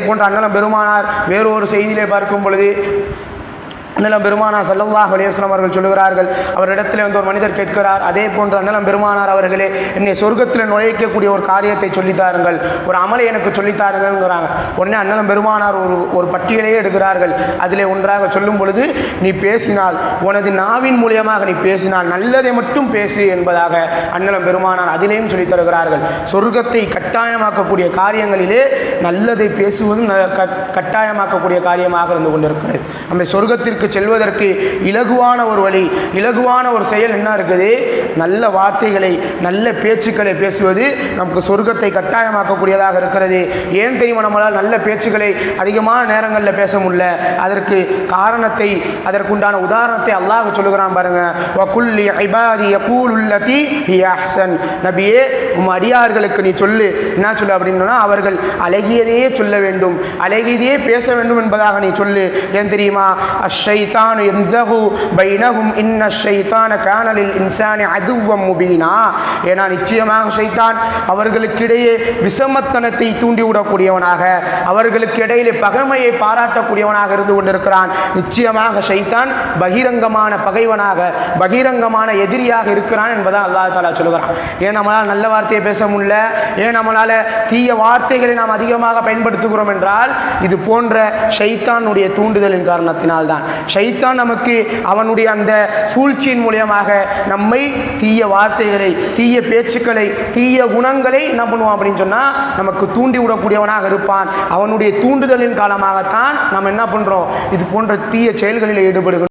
போன்ற அண்ணலம் பெருமானார் வேறொரு செய்தியிலே பார்க்கும் பொழுது அண்ணலம் பெருமானா சல்லல்லாஹ் அலையம் அவர்கள் சொல்லுகிறார்கள் அவரிடத்தில் வந்து ஒரு மனிதர் கேட்கிறார் அதே போன்று அண்ணலம் பெருமானார் அவர்களே என்னை சொர்க்கத்தில் நுழைக்கக்கூடிய ஒரு காரியத்தை சொல்லித்தாருங்கள் ஒரு அமலை எனக்கு சொல்லித்தாருங்கள்ங்கிறாங்க உடனே அண்ணலம் பெருமானார் ஒரு ஒரு பட்டியலையே எடுக்கிறார்கள். அதிலே ஒன்றாக சொல்லும் பொழுது நீ பேசினால் உனது நாவின் மூலியமாக நீ பேசினால் நல்லதை மட்டும் பேசு என்பதாக அண்ணலம் பெருமானார் அதிலேயும் சொல்லித் தருகிறார்கள். சொர்க்கத்தை கட்டாயமாக்கக்கூடிய காரியங்களிலே நல்லதை பேசுவதும் கட்டாயமாக்கக்கூடிய காரியமாக இருந்து கொண்டிருக்கிறது. நம்ம சொர்க்கத்திற்கு செல்வதற்கு இலகுவான ஒரு வழி இலகுவான ஒரு செயல் என்ன இருக்குது? நல்ல வார்த்தைகளை நல்ல பேச்சுக்களை பேசுவது நமக்கு சொர்க்கத்தை கட்டாயமாக்கக்கூடியதாக இருக்கிறது. ஏன் தெரியுமா? நம்மளால் நல்ல பேச்சுக்களை அதிகமான நேரங்களில் பேச முடியல. அதற்கு காரணத்தை அதற்குண்டான உதாரணத்தை அல்லாஹ் சொல்லுகிறான் பாருங்க. வகுல்லி ஐபாதி யகூலுல்லதி நபியே உம் அடியார்களுக்கு நீ சொல்லு. என்ன சொல்லு அப்படின்னா அவர்கள் அழகியதையே சொல்ல வேண்டும். அழகியதையே பேச வேண்டும் என்பதாக நீ சொல்லு. ஏன் தெரியுமா? அஷைத்தான் என்சஹு பைனஹும் இன்ன ஷைத்தான கானலில் இன்சானி அதுவம் முபீனா ஏன்னா நிச்சயமாக ஷைத்தான் அவர்களுக்கிடையே விஷமத்தனத்தை தூண்டிவிடக்கூடியவனாக அவர்களுக்கு இடையிலே பகைமையை பாராட்டக்கூடியவனாக இருந்து கொண்டிருக்கிறான். நிச்சயமாக ஷைத்தான் பகிரங்கமான பகைவனாக பகிரங்கமான எதிரியாக இருக்கிறான் என்பதை அல்லாஹ் தாலா சொல்கிறான் ஏன் நம்மளால் நல்ல வார்த்தையை பேச முடியல? ஏன் நம்மளால் தீய வார்த்தைகளை நாம் அதிகமாக பயன்படுத்துகிறோம் என்றால் இது போன்ற ஷைத்தானுடைய தூண்டுதலின் காரணத்தினால்தான். ஷைத்தான் நமக்கு அவனுடைய அந்த சூழ்ச்சியின் மூலியமாக நம்மை தீய வார்த்தைகளை தீய பேச்சுக்களை தீய குணங்களை என்ன பண்ணுவான் அப்படின்னு சொன்னால் நமக்கு தூண்டி விடக்கூடியவனாக இருப்பான். அவனுடைய தூண்டுதலின் காலமாகத்தான் நம்ம என்ன பண்ணுறோம் இது போன்ற தீய செயல்களில் ஈடுபடுகிறோம்.